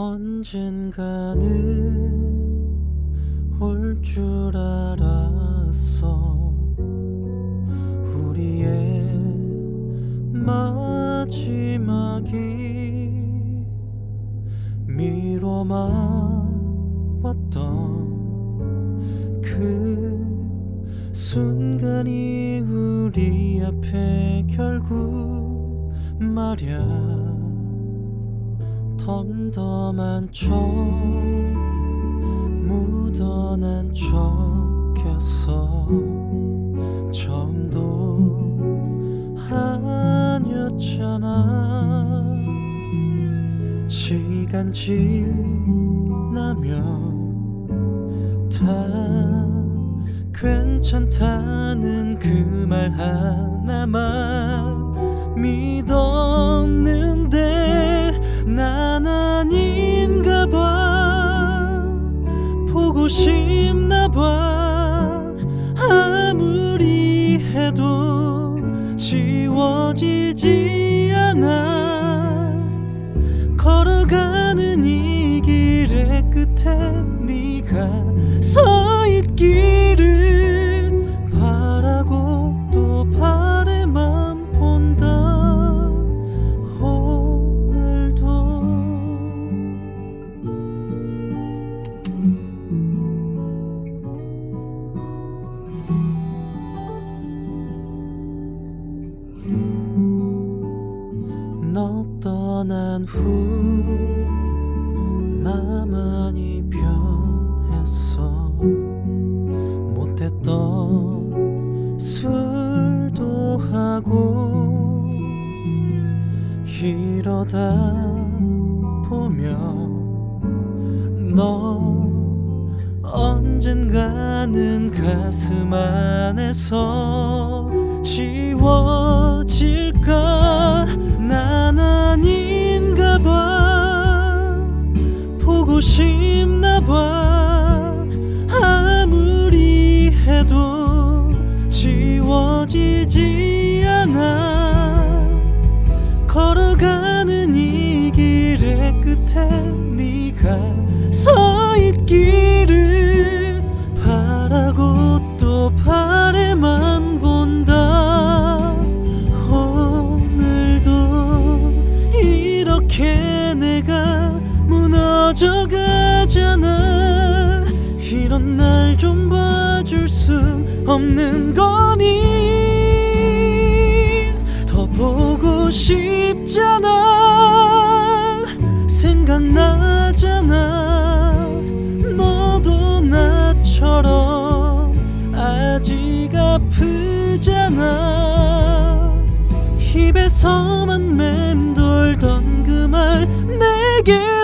언젠가는 올 줄 알았어. 우리의 마지막이 미로만 왔던 그 순간이 우리 앞에 결국 말야 덤덤한 척 묻어난 척했어 처음도 아니었잖아. 시간 지나면 다 괜찮다는 그 말 하나만 믿었 보고 싶나 봐. 아무리 해도 지워지지 않아 너 떠난 후 나만이 변했어. 못했던 술도 하고 이러다 보면 너 언젠가는 가슴 안에서 지워 질까? 난 아닌가 봐. 보고 싶나 봐. 아무리 해도 지워지지 않아. 걸어가는 이 길의 끝에 네가 무너져 가잖아 이런 날 좀 봐줄 수 없는 거니? 더 보고 싶잖아. 생각나잖아. 너도 나처럼 아직 아프잖아. 입에서만 맴돌던 그 말 내게